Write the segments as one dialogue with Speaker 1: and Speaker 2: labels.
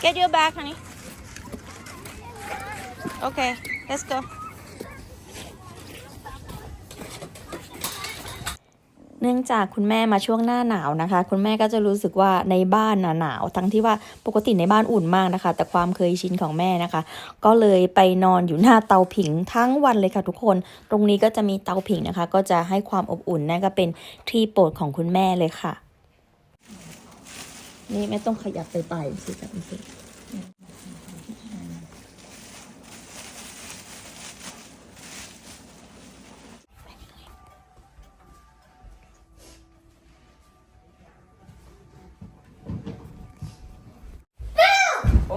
Speaker 1: Get your bag, honey. Okay, let's go. เนื่องจากคุณแม่มาช่วงหน้าหนาวนะคะ คุณแม่ก็จะรู้สึกว่าในบ้านหนาว ทั้งที่ว่าปกติในบ้านอุ่นมากนะคะ แต่ความเคยชินของแม่นะคะ ก็เลยไปนอนอยู่หน้าเตาผิงทั้งวันเลยค่ะทุกคน ตรงนี้ก็จะมีเตาผิงนะคะ ก็จะให้ความอบอุ่นนั่นก็เป็นที่โปรดของคุณแม่เลยค่ะ นี่ไม่ต้องขยับไปไปสิแบบนี้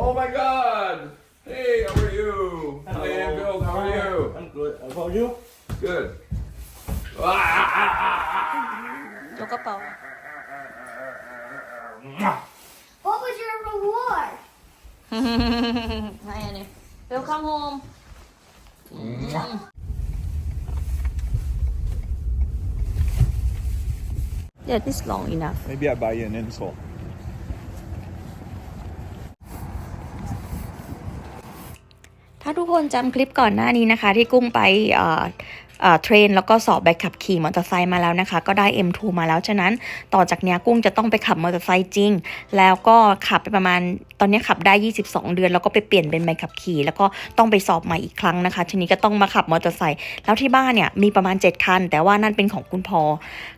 Speaker 2: Oh my god! Hey, how are you? Hi, Bill, how are you?
Speaker 3: I'm good. How about you?
Speaker 2: Good. Ah!
Speaker 1: ยกกระเป๋า
Speaker 4: What was your reward?
Speaker 1: ไม่อันนี้ Welcome home Yeah, this long enough.
Speaker 3: Maybe I buy you an insult.
Speaker 1: เทรนแล้วก็สอบใบขับขี่มอเตอร์ไซค์มาแล้วนะคะ ก็ได้ M2 มาแล้ว ฉะนั้นต่อจากนี้กุ้งจะต้องไปขับมอเตอร์ไซค์จริง แล้วก็ขับไปประมาณตอนนี้ขับได้ 22 เดือน แล้วก็ไปเปลี่ยนเป็นใบขับขี่ แล้วก็ต้องไปสอบใหม่อีกครั้งนะคะ ทีนี้ก็ต้องมาขับมอเตอร์ไซค์แล้วที่บ้านเนี่ยมีประมาณ 7 คัน แต่ว่านั่นเป็นของคุณพอ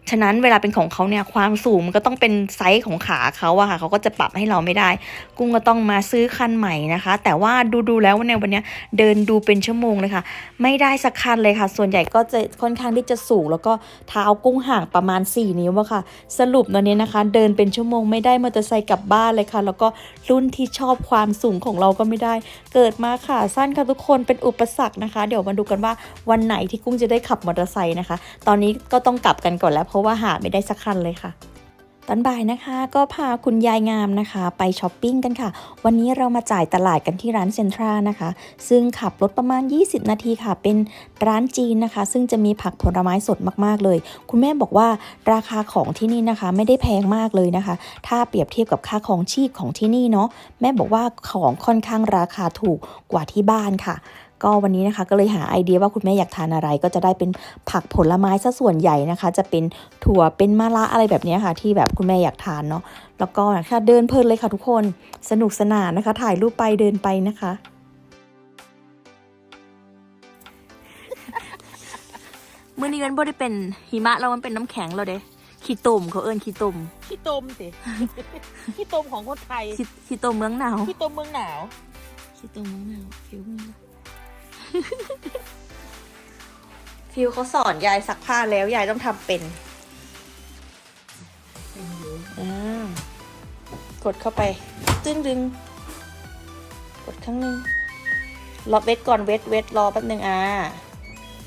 Speaker 1: ฉะนั้นเวลาเป็นของเขาเนี่ยความสูงมันก็ต้องเป็นไซส์ของขาเขาอะค่ะเขาก็จะปรับให้เราไม่ได้ กุ้งก็ต้องมาซื้อคันใหม่นะคะ แต่ว่าดูดูๆแล้วในวันนี้เดินดูเป็นชั่วโมงเลยค่ะ ไม่ได้สักคันเลยค่ะ ส่วนใหญ่ก็จะค่อนข้างที่จะสูง แล้วก็เท้ากุ้งห่างประมาณ 4 นิ้วอะค่ะ สรุปตอนนี้นะคะ เดินเป็นชั่วโมงไม่ได้มอเตอร์ไซค์กลับบ้านเลยค่ะ แล้วก็รุ่นที่ชอบความสูงของเราก็ไม่ได้ เกิดมาค่ะสั้นค่ะทุกคนเป็นอุปสรรคนะคะ เดี๋ยวมาดูกันว่าวันไหนที่กุ้งจะได้ขับมอเตอร์ไซค์นะคะ ตอนนี้ก็ต้องกลับกันก่อนแล้วเพราะว่าหาไม่ได้สักคันเลยค่ะ ตอนบ่ายนะคะก็พาคุณยายงามนะคะ ไปช้อปปิ้งกันค่ะ วันนี้เรามาจ่ายตลาดกันที่ร้านเซ็นทรัลนะคะ ซึ่งขับรถประมาณ 20 นาทีค่ะ เป็นร้านจีนนะคะ ซึ่งจะมีผักผลไม้สดมากๆเลย คุณแม่บอกว่าราคาของที่นี่นะคะ ไม่ได้แพงมากเลยนะคะ ถ้าเปรียบเทียบกับค่าของชีพของที่นี่เนาะแม่บอกว่าของค่อนข้างราคาถูกกว่าที่บ้านค่ะ ก็วันนี้นะคะก็เลยหาไอเดียว่าคุณแม่อยากทานอะไร ก็จะได้เป็นผักผลไม้ซะส่วนใหญ่นะคะ จะเป็นถั่วเป็นมะระอะไรแบบเนี้ยค่ะ ที่แบบคุณแม่อยากทานเนาะแล้วก็ค่ะเดินเพลินเลยค่ะทุกคนสนุกสนานนะคะ ถ่ายรูปไปเดินไปนะคะเมื่อนี้มันบ่ได้เป็นหิมะแล้วมันเป็นน้ำแข็งแล้วเด้ขี้ตุ่มเขาเอิ้นขี้ตุ่ม
Speaker 5: ขี้ตมสิขี้ตมของคนไทย
Speaker 1: ขี้ขี้ตุ่มเมืองหนาว
Speaker 5: ขี้ตมเมืองหนาว
Speaker 1: คิดตรงนั้นนะฟิวมึงนะ ฟิวเขาสอนยายซักผ้าแล้วยายต้องทำเป็นอ่ากดเข้าไป ตึ้งดึง กดครั้งหนึ่งรอเวทก่อนเวทเวทรอแป๊บหนึ่งอ่า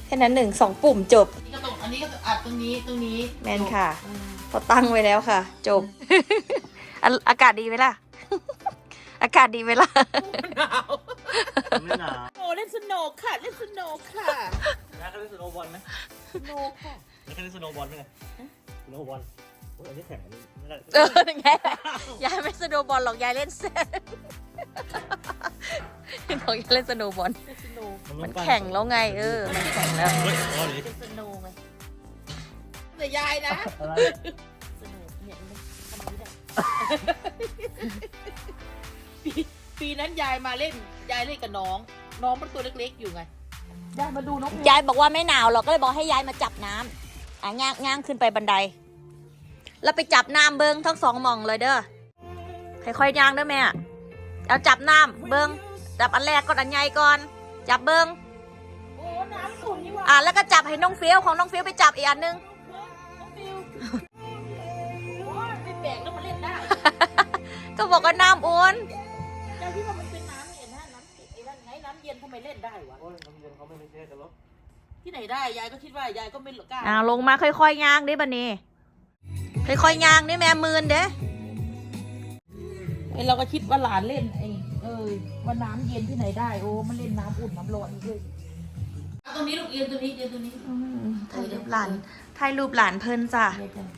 Speaker 1: แค่นั้นหนึ่งสองปุ่มจบ
Speaker 5: นี่ก็ตรงอันนี้ก็อัดตรงนี้ตรงนี้
Speaker 1: แมนค่ะพอตั้งไว้แล้วค่ะ จบอะอากาศดีไหมล่ะ อากาศดีไหมล่ะ
Speaker 5: หนาว
Speaker 3: ไม่หนา
Speaker 5: โอ้เล่นสโนว์ค่ะ เล่นสโนว์ค่ะ
Speaker 3: แล้วเขาเล่นสโนว์บอลไหม
Speaker 5: สโนว์ค่ะ
Speaker 3: แล้วเขาเล่นสโนว์บอลไหมเนี่ยสโนว์บอลโอ้ยอันนี้แข่งอันนี้ไม่ได้
Speaker 1: เออไงยายไม่สโนว์บอลหรอกยายเล่นเซนบอกยายเล่นสโนว์บอล
Speaker 5: เล่นสโนว์
Speaker 1: มันแข่งแล้วไง เออ มันแข่งแล้ว
Speaker 3: เฮ้ยบอลนี้
Speaker 5: เล่นสโนว์ไงแต่ยายนะ
Speaker 3: อะไร
Speaker 5: สโนว์เนี่ยมันทำไม่ได้ปีปีนั้นยายมาเล่น ยายเล่นกับน้อง น้องมันตัวเล็กๆอยู่ไงยายมาดูน้อง
Speaker 1: ยายบอกว่าไม่หนาวหรอกก็เลยบอกให้ยายมาจับน้ำอะง่างง่างขึ้นไปบันได แล้วไปจับน้ำเบิงทั้งสองหมองเลยเด้อค่อยๆย่างเด้อแม่เอาจับน้ำเบิงจับอันแรกก่อนอันใหญ่ก่อน จับเบิง
Speaker 5: โอ้น้ำขุ่นนี่หว่า
Speaker 1: อะแล้วก็จับให้น้องฟิวของน้องฟิวไปจับอีกอันนึง
Speaker 5: น้องฟิวโอ้ยไม่แปลกแล้วมันเล่นได้
Speaker 1: ก็บอกว่าน้ำอุ่น
Speaker 5: ยายคิดว่ามัน เย็นทำไมเล่นได้วะ
Speaker 3: โอ้ยน้ำเย็นเขาไม่ไม่ใช่แต่รถ
Speaker 5: ที่ไหนได้ยายก็คิดว่ายายก็ไม่กล้า
Speaker 1: อ่าลงมาค่อยๆย่างดิบันนี้ค่อยๆย่างดิแม่มืนเด้
Speaker 5: ไอเราก็คิดว่าหลานเล่นไอ้เออว่าน้ำเย็นที่ไหนได้โอ้มันเล่นน้ำอุ่นน้ำร้อนด้วยตรงนี้ลูกเย็นตรงนี้เย็นตรงนี้
Speaker 1: ถ่ายรูปหลานถ่ายรูปหลานเพิ่นจ้ะ
Speaker 5: เย็นจัง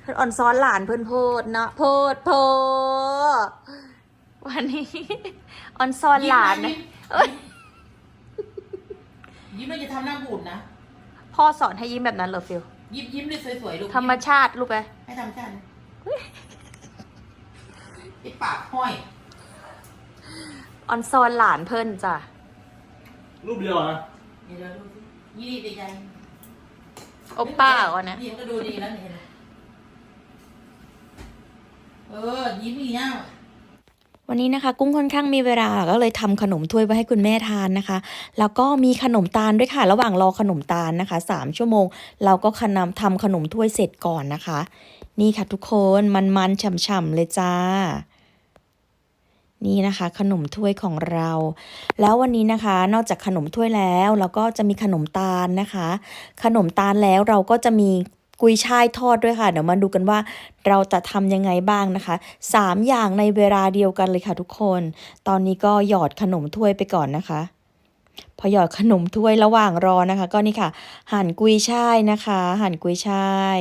Speaker 1: เพิ่นอ่อนซ้อนหลานเพิ่นโพดเนาะโพดโพวันนี้ออนซอนหลานนะเอ้ย
Speaker 5: ยิ้มแล้วจะทำหน้าบูดนะ
Speaker 1: พ่อสอนให้ยิ้มแบบนั้นเหรอฟิล
Speaker 5: ยิ้มยิ้มเลยสวยๆลูก
Speaker 1: ธรรมชาติลูกไป
Speaker 5: ให้ธรรมชาติไอ้ปากห้อย
Speaker 1: ออนซอนหลานเพิ่นจ้ะ
Speaker 3: รูปเดียวเหรอะ
Speaker 5: เดี๋ยวเราดูสิยี่ดีใจ
Speaker 1: โอปป้าก่อนนะ
Speaker 5: นี่มันก็ดูดีแล้วเนี่ยเห็นไหมเออยิ้มอย่างเงี้ย
Speaker 1: วันนี้นะคะ กุ้งค่อนข้างมีเวลาก็เลยทำขนมถ้วยไว้ให้คุณแม่ทานนะคะ แล้วก็มีขนมตาลด้วยค่ะ ระหว่างรอขนมตาลนะคะสามชั่วโมง เราก็ขนำทำขนมถ้วยเสร็จก่อนนะคะ นี่ค่ะทุกคนมันๆฉ่ำๆเลยจ้านี่นะคะ ขนมถ้วยของเรา แล้ววันนี้นะคะ นอกจากขนมถ้วยแล้ว เราก็จะมีขนมตาลนะคะ ขนมตาลแล้วเราก็จะมี กุยช่ายทอดด้วยค่ะ เดี๋ยวมาดูกันว่าเราจะทำยังไงบ้างนะคะสามอย่างในเวลาเดียวกันเลยค่ะทุกคน ตอนนี้ก็หยอดขนมถ้วยไปก่อนนะคะ พอหยอดขนมถ้วยระหว่างรอนะคะ ก็นี่ค่ะ หั่นกุยช่ายนะคะ หั่นกุยช่าย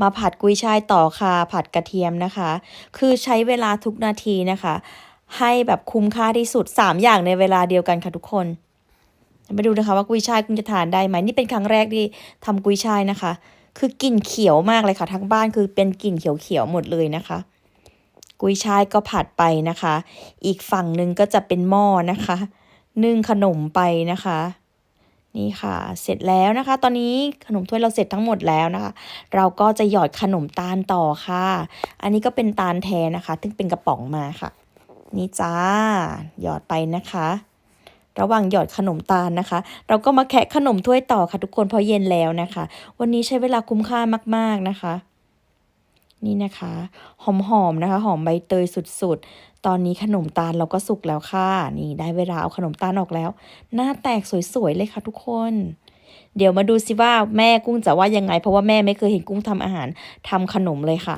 Speaker 1: มาผัดกุยช่ายต่อค่ะ ผัดกระเทียมนะคะ คือใช้เวลาทุกนาทีนะคะ ให้แบบคุ้มค่าที่สุด 3 อย่างในเวลาเดียวกันค่ะทุกคนมาดูนะคะว่ากุยช่ายคุณจะทานได้ไหมนี่เป็นครั้งแรกที่ทำกุยช่ายนะคะ คือกลิ่นเขียวมากเลยค่ะ ทั้งบ้านคือเป็นกลิ่นเขียวๆหมดเลยนะคะ กุยช่ายก็ผัดไปนะคะ อีกฝั่งหนึ่งก็จะเป็นหม้อนะคะ นึ่งขนมไปนะคะ นี่ค่ะ เสร็จแล้วนะคะ ตอนนี้ขนมถ้วยเราเสร็จทั้งหมดแล้วนะคะ เราก็จะหยอดขนมตาลต่อค่ะ อันนี้ก็เป็นตาลแท้นะคะซึ่งเป็นกระป๋องมาค่ะ นี่จ้าหยอดไปนะคะ ระหว่างหยอดขนมตาลนะคะ เราก็มาแคะขนมถ้วยต่อค่ะทุกคนพราะเย็นแล้วนะคะ วันนี้ใช้เวลาคุ้มค่ามากๆนะคะ นี่นะคะ หอมๆนะคะ หอมใบเตยสุดๆ ตอนนี้ขนมตาลเราก็สุกแล้วค่ะ นี่ได้เวลาเอาขนมตาลออกแล้ว หน้าแตกสวยๆเลยค่ะทุกคนเดี๋ยวมาดูสิว่าแม่กุ้งจะว่ายังไง เพราะว่าแม่ไม่เคยเห็นกุ้งทำอาหารทำขนมเลยค่ะ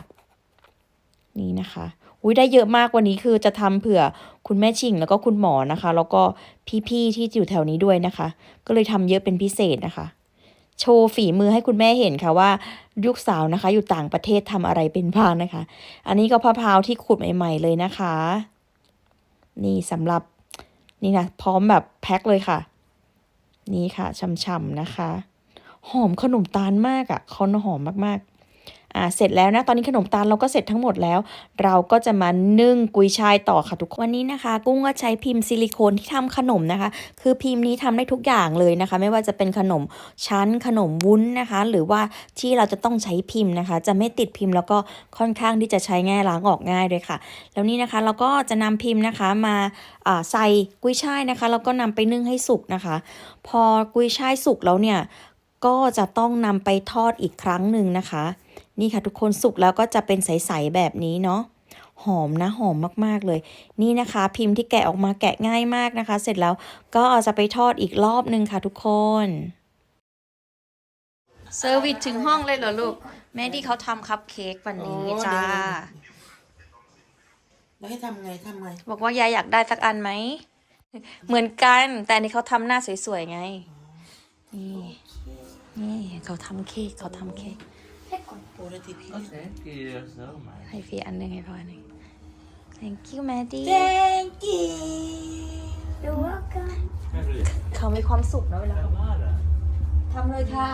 Speaker 1: นี่นะคะ อุ้ยได้เยอะมากวันนี้คือจะทำเผื่อคุณแม่ชิงแล้วก็คุณหมอนะคะ แล้วก็พี่ๆที่อยู่แถวนี้ด้วยนะคะ ก็เลยทำเยอะเป็นพิเศษนะคะ โชว์ฝีมือให้คุณแม่เห็นค่ะว่าลูกสาวนะคะ อยู่ต่างประเทศทำอะไรเป็นบ้างนะคะ อันนี้ก็มะพร้าวที่ขูดใหม่ ๆ เลยนะคะ นี่สำหรับนี่นะพร้อมแบบแพ็คเลยค่ะ นี่ค่ะช่ำๆนะคะ หอมขนมตาลมากอะ่ะเขาหอมมากๆ อ่าเสร็จแล้วนะตอนนี้ขนมตาลเราก็เสร็จทั้งหมดแล้ว เราก็จะมานึ่งกุยช่ายต่อค่ะทุกคนวันนี้นะคะ กุ้งก็ใช้พิมพ์ซิลิโคนที่ทำขนมนะคะ คือพิมพ์นี้ทำได้ทุกอย่างเลยนะคะ ไม่ว่าจะเป็นขนมชั้นขนมวุ้นนะคะ หรือว่าที่เราจะต้องใช้พิมพ์นะคะ จะไม่ติดพิมพ์แล้วก็ค่อนข้างที่จะใช้ง่ายล้างออกง่ายด้วยค่ะ แล้วนี่นะคะเราก็จะนำพิมพ์นะคะมาอ่าใส่กุยช่ายนะคะแล้วก็นำไปนึ่งให้สุกนะคะ พอกุยช่ายสุกแล้วเนี่ยก็จะต้องนำไปทอดอีกครั้งหนึ่งนะคะ นี่ค่ะทุกคนสุกแล้วก็จะเป็นใสๆแบบนี้เนาะหอมนะหอมมากๆเลย นี่นะคะ พิมพ์ที่แกะออกมาแกะง่ายมากนะคะ เสร็จแล้วก็เอาจะไปทอดอีกรอบนึงค่ะทุกคนเซอร์วิสถึงห้องเลยเหรอลูก แม่ที่เขาทำคัพเค้กวันนี้
Speaker 5: โอ้
Speaker 1: จ้า
Speaker 5: แล้วให้ทำไงทำไง
Speaker 1: บอกว่ายายอยากได้สักอันไหม เหมือนกัน แต่อันนี่เขาทำหน้าสวยๆไง นี่ นี่เขาทำเค้กเขาทำเค้ก
Speaker 2: Thank you so much.
Speaker 1: ให้ฟีอันหนึ่งให้พ่ออันหนึ่ง thank you Maddie
Speaker 5: thank you
Speaker 4: You're welcome.
Speaker 1: เขามีความสุขนะเวลาทำเลยค่ะ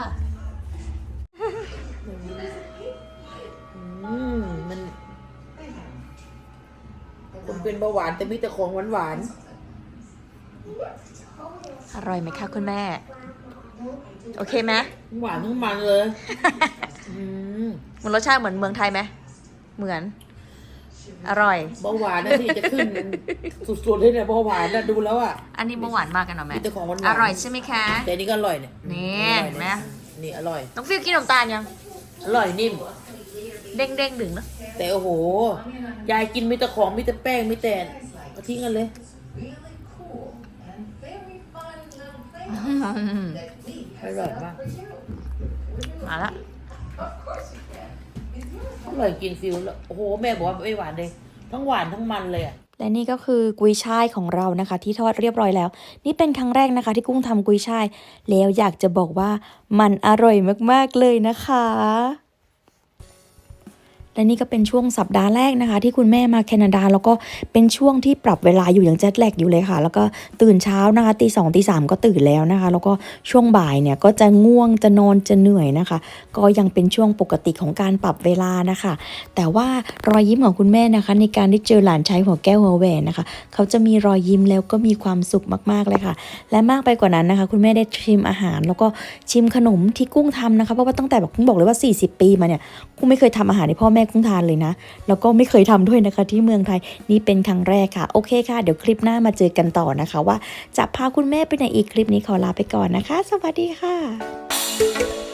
Speaker 5: อืมมันคนเป็นเบาหวานแต่มีแต่ของหวานหวาน
Speaker 1: อร่อยไหมคะคุณแม่ โอเคไหม
Speaker 5: ๆหวานทั้งมันเลยอืม
Speaker 1: มันรสชาติเหมือนเมืองไทยไหมเหมือน อร่อย
Speaker 5: เบาหวานนะที่จะขึ้นสุดๆเลยเนี่ยเบาหวานนะดูแล้วอะ
Speaker 1: อันนี้เบาหวานมากกันเหรอแม่
Speaker 5: มีแต่ของหวานๆ
Speaker 1: อร่อยใช่ไหมคะ
Speaker 5: แต่อันนี่ก็อร่อยเนี่ย
Speaker 1: นี่
Speaker 5: อร่อย
Speaker 1: เห็นไหม
Speaker 5: นี่อร่อย
Speaker 1: น้องฟิวกินขนมตาลยัง
Speaker 5: อร่อยนิ่ม
Speaker 1: เด้งเด้งๆดึงเนอะ
Speaker 5: แต่โอ้โห ยายกินมีแต่ของมีแต่แป้งมีแต่ก็ทิ้งกันเลย อร่อยมาก
Speaker 1: มาละ
Speaker 5: อร่อยกินฟิวแล้วโอ้โห แม่บอกว่าไม่หวานเลย ทั้งหวานทั้งมันเลยอะ
Speaker 1: และนี่ก็คือกุยช่ายของเรานะคะ ที่ทอดเรียบร้อยแล้ว นี่เป็นครั้งแรกนะคะ ที่กุ้งทำกุยช่าย แล้วอยากจะบอกว่ามันอร่อยมากๆเลยนะคะ และนี่ก็เป็นช่วงสัปดาห์แรกนะคะ ที่คุณแม่มาแคนาดา แล้วก็เป็นช่วงที่ปรับเวลาอยู่อย่างเจ็ตแลกอยู่เลยค่ะ แล้วก็ตื่นเช้านะคะตีสองตีสามก็ตื่นแล้วนะคะ แล้วก็ช่วงบ่ายเนี่ยก็จะง่วงจะนอนจะเหนื่อยนะคะ ก็ยังเป็นช่วงปกติของการปรับเวลานะคะ แต่ว่ารอยยิ้มของคุณแม่นะคะ ในการได้เจอหลานชายหัวแก้วหัวแหวนนะคะ เขาจะมีรอยยิ้มแล้วก็มีความสุขมากๆเลยค่ะ และมากไปกว่านั้นนะคะ คุณแม่ได้ชิมอาหาร แล้วก็ชิมขนมที่กุ้งทำนะคะเพราะว่าตั้งแต่แบบกุ้งบอกเลยว่า 40 ปีมาเนี่ยกุ้งไม่เคยทำอาหารให้พ่อแม่กุ้งทานเลยนะ แล้วก็ไม่เคยทำด้วยนะคะที่เมืองไทยนี่เป็นครั้งแรกค่ะ โอเคค่ะ เดี๋ยวคลิปหน้ามาเจอกันต่อนะคะ ว่าจะพาคุณแม่ไปไหนอีกคลิปนี้ขอลาไปก่อนนะคะ สวัสดีค่ะ